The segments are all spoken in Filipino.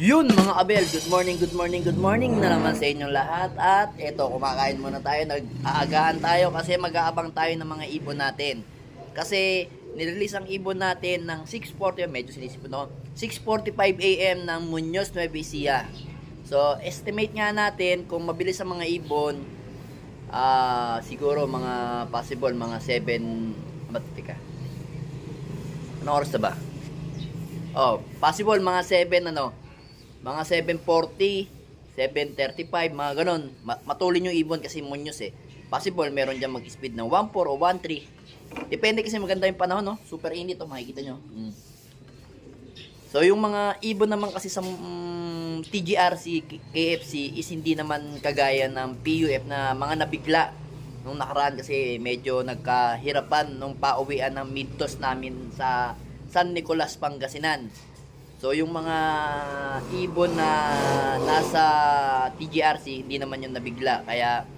Yun mga abel, good morning, good morning, good morning na naman sa inyong lahat At eto, kumakain muna tayo, nag-aagahan tayo kasi mag-aabang tayo ng mga ibon natin Kasi nirelease ang ibon natin ng 6.40, medyo sinisipon ako 6.45 a.m. ng Muñoz, Nueva Ecija So, estimate nga natin kung mabilis ang mga ibon ah Siguro mga possible, mga 7, ba't tika Anong oras na ba? Oh, possible mga 7 ano, mga 740, 735, mga ganun. Ma- matulin yung ibon kasi munyos eh. Possible meron diyan mag-speed ng 14 o 13. Depende kasi maganda yung panahon, no? Super init, oh, makikita nyo. Mm. So, yung mga ibon naman kasi sa mm, TGRC, KFC is hindi naman kagaya ng PUF na mga nabigla nung nakaraan kasi medyo nagkahirapan nung pauwian ng midtos namin sa San Nicolas, Pangasinan. So yung mga ibon na nasa TGRC hindi naman yung nabigla kaya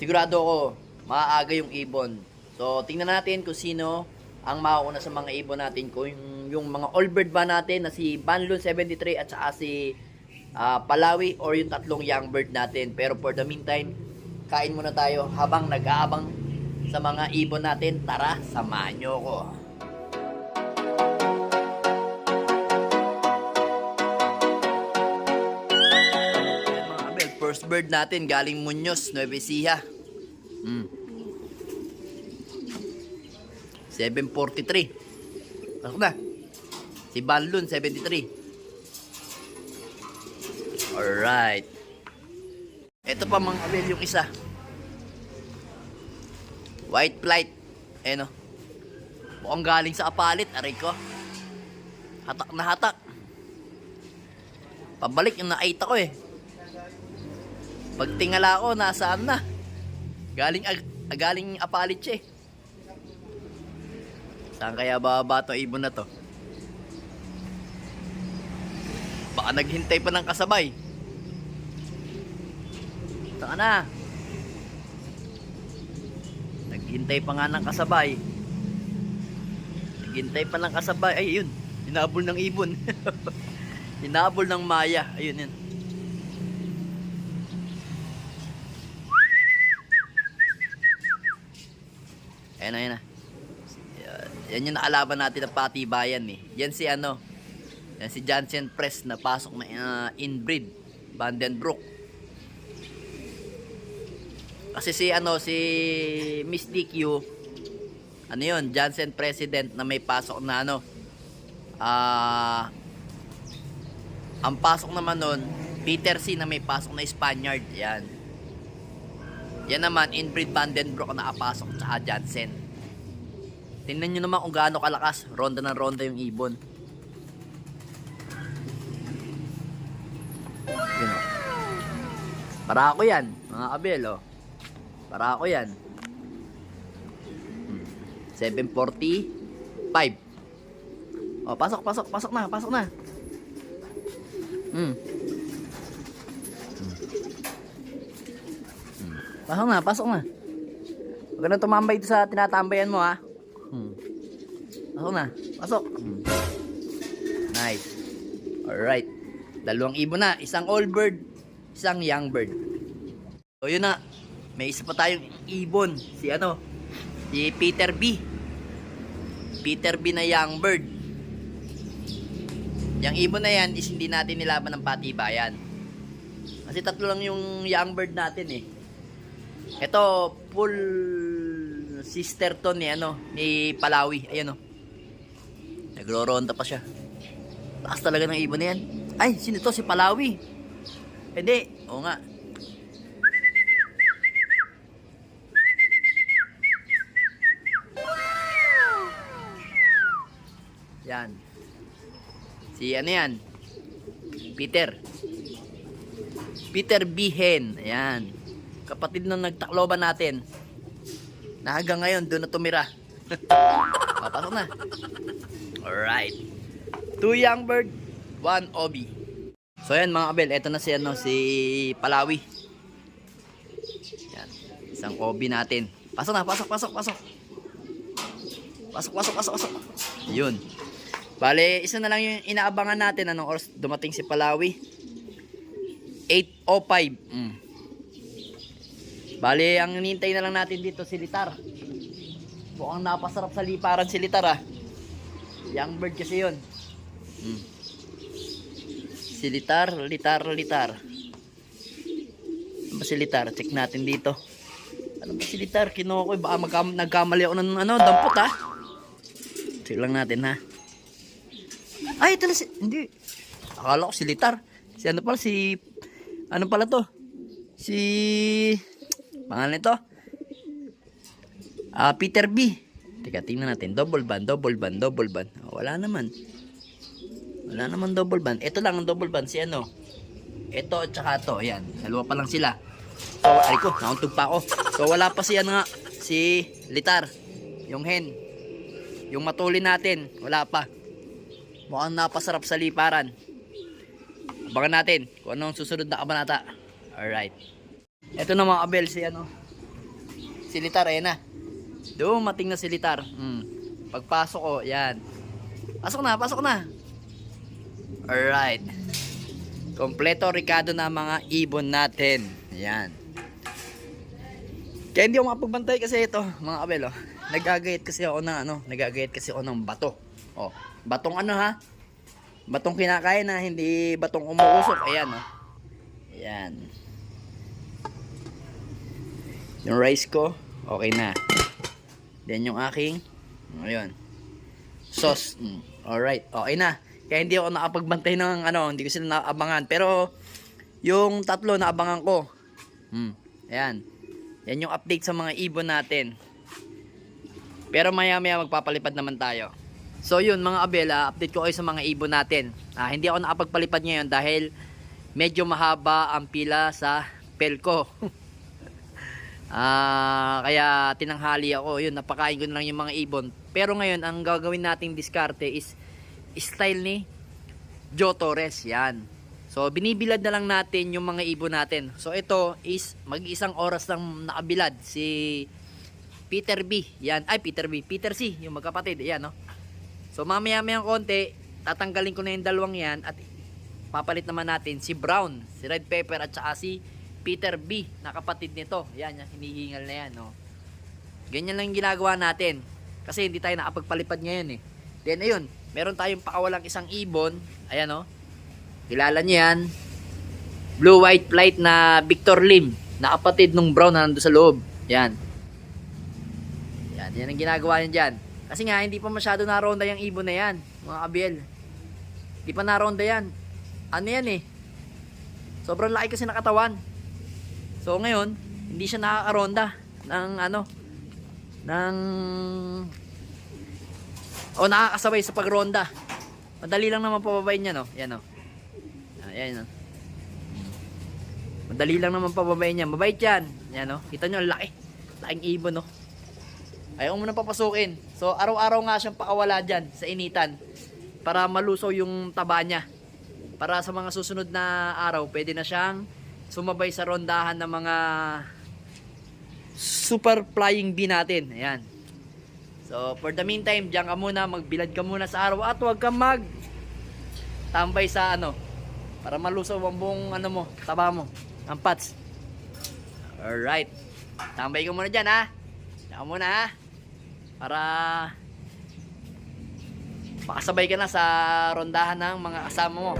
sigurado ako maaga yung ibon. So tingnan natin kung sino ang mauuna sa mga ibon natin kung yung, yung mga all bird ba natin na si Banlon 73 at saka si ah, Palawi or yung tatlong young bird natin. Pero for the meantime, kain muna tayo habang nag-aabang sa mga ibon natin. Tara, samahan nyo ko. First bird natin galing Muñoz, Nueva Ecija. Mm. 743. Pasok na. Si Banlun, 73. Alright. Ito pa mga kabel yung isa. White flight. Eh no. Mukhang galing sa apalit, aray ko. Hatak na hatak. Pabalik yung nakita ko eh. Pag tingala ko, nasaan na? Galing, ag, galing apalit siya eh. Saan kaya bababa to ibon na to? Baka naghintay pa ng kasabay. Saan na? Naghintay pa nga ng kasabay. Naghintay pa ng kasabay. Ay, yun. Hinabol ng ibon. Hinabol ng maya. Ayun yun. Ayan na, ayan na. Yan- yung nakalaban natin ng patibayan eh. Yan si ano. Yan si Jansen Press na pasok na uh, inbreed. Vandenbroek. Kasi si ano si Miss DQ ano yun, Jansen President na may pasok na ano ah ang pasok naman nun Peter C na may pasok na Spaniard yan yan naman inbreed Vandenbroek na nakapasok tsaka Jansen tingnan nyo naman kung gaano kalakas ronda ng ronda yung ibon yun o para ako yan mga kabel oh para ako yan. Hmm. 745. Oh, pasok, pasok, pasok na, pasok na. Hmm. Hmm. Pasok na, pasok na. Huwag ka na tumambay sa tinatambayan mo, ha? Hmm. Pasok na, pasok. Hmm. Nice. Alright. Dalawang ibon na. Isang old bird, isang young bird. So, yun na. May isa pa tayong ibon. Si ano? Si Peter B. Peter B na young bird. Yung ibon na yan is hindi natin nilaban ng patibayan. Kasi tatlo lang yung young bird natin eh. Ito, full sister to ni ano, ni Palawi. Ayan oh. Nagro-ronda pa siya. Lakas talaga ng ibon na yan. Ay, sino to? Si Palawi. Hindi. Oo nga. Yan. Si ano yan? Peter. Peter Bihen. Ayan. Kapatid nung nagtakloban natin. Na hanggang ngayon, doon na tumira. Papasok na. Alright. Two young bird, one obi. So yan mga kabel, eto na si ano si Palawi. Yan. Isang obi natin. Pasok na, pasok, pasok, pasok. Pasok, pasok, pasok, pasok. Yun. Bale, isa na lang yung inaabangan natin. Anong oras dumating si Palawi? 8.05. Mm. Bale, ang hinintay na lang natin dito si Litar. Mukhang napasarap sa liparan si Litar ah. Young bird kasi yun. Mm. Si Litar, Litar, Litar. Ano ba si Litar? Check natin dito. Ano ba si Litar? Kinuha ko. eh. Baka magkam- nagkamali ako ng ano, dampot ha. Check lang natin ha. Ay, ito na si... Hindi. Akala ko si Litar. Si ano pala, si... Ano pala to? Si... Pangalan nito? Ah, Peter B. Teka, tingnan natin. Double band, double band, double band. Oh, wala naman. Wala naman double band. Ito lang ang double band. Si ano? Ito at saka to. Ayan. Dalawa pa lang sila. So, ay ko, nauntog pa ako. So, wala pa si ano nga. Si Litar. Yung hen. Yung matuli natin. Wala pa. Mukhang napasarap sa liparan. Abangan natin kung anong susunod na kabanata. Alright. Ito na mga kabel si ano. Si Litar, ayan na. Dumating na si Litar. Hmm. Pagpasok ko, yan. Pasok na, pasok na. Alright. Kompleto Ricardo na mga ibon natin. Yan. Kaya hindi ako mapagbantay kasi ito, mga kabel, oh. Nagagayat kasi ako ng ano, nagagayat kasi ako ng bato. Oh, batong ano ha? Batong kinakain na, hindi batong umuusok. Ayan, oh. Ayan. Yung rice ko, okay na. Then yung aking, ayun. Sauce. Mm. Alright, okay na. Kaya hindi ako nakapagbantay ng ano, hindi ko sila naabangan. Pero, yung tatlo naabangan ko. Hmm. Ayan. Yan yung update sa mga ibon natin. Pero maya maya magpapalipad naman tayo. So yun mga abela, update ko kayo sa mga ibon natin. Ah, hindi ako nakapagpalipad ngayon dahil medyo mahaba ang pila sa pelko. Ah, kaya tinanghali ako. Yun, napakain ko na lang yung mga ibon. Pero ngayon, ang gagawin nating diskarte is style ni Joe Torres. Yan. So, binibilad na lang natin yung mga ibon natin. So, ito is mag-isang oras lang nakabilad. Si Peter B. Yan. Ay, Peter B. Peter C. Yung magkapatid. Yan, no? So, mamaya-mayang konti, tatanggalin ko na yung dalawang yan at papalit naman natin si Brown, si Red Pepper at saka si Peter B. na kapatid nito. Yan, yan. Hinihingal na yan, no? Ganyan lang yung ginagawa natin. Kasi hindi tayo nakapagpalipad ngayon, eh. Then, ayun. Meron tayong pakawalang isang ibon. Ayan, no? Kilala niyo yan. Blue white flight na Victor Lim. Na kapatid nung brown na nandun sa loob. Yan. Yan, yan ang ginagawa niya dyan. Kasi nga, hindi pa masyado naronda yung ibon na yan. Mga kabiel. Hindi pa naronda yan. Ano yan eh. Sobrang laki kasi nakatawan. So ngayon, hindi siya nakakaronda ng ano, ng o nakakasabay sa pagronda. Madali lang naman pababain niya, no? Yan, no? Ayan, no? Madali lang naman pababain niya. Mabait yan. Yan, no? Kita nyo, ang laki. Laking ibon, no? Ayaw mo na papasukin. So, araw-araw nga siyang pakawala dyan sa initan para malusaw yung taba niya. Para sa mga susunod na araw, pwede na siyang sumabay sa rondahan ng mga super flying bee natin. Ayan. So, for the meantime, diyan ka muna, magbilad ka muna sa araw at huwag kang mag tambay sa ano para malusaw ang buong ano mo, taba mo, ang pats. Alright. Tambay ka muna dyan ha. Diyan muna ha. Para makasabay ka na sa rondahan ng mga kasama mo.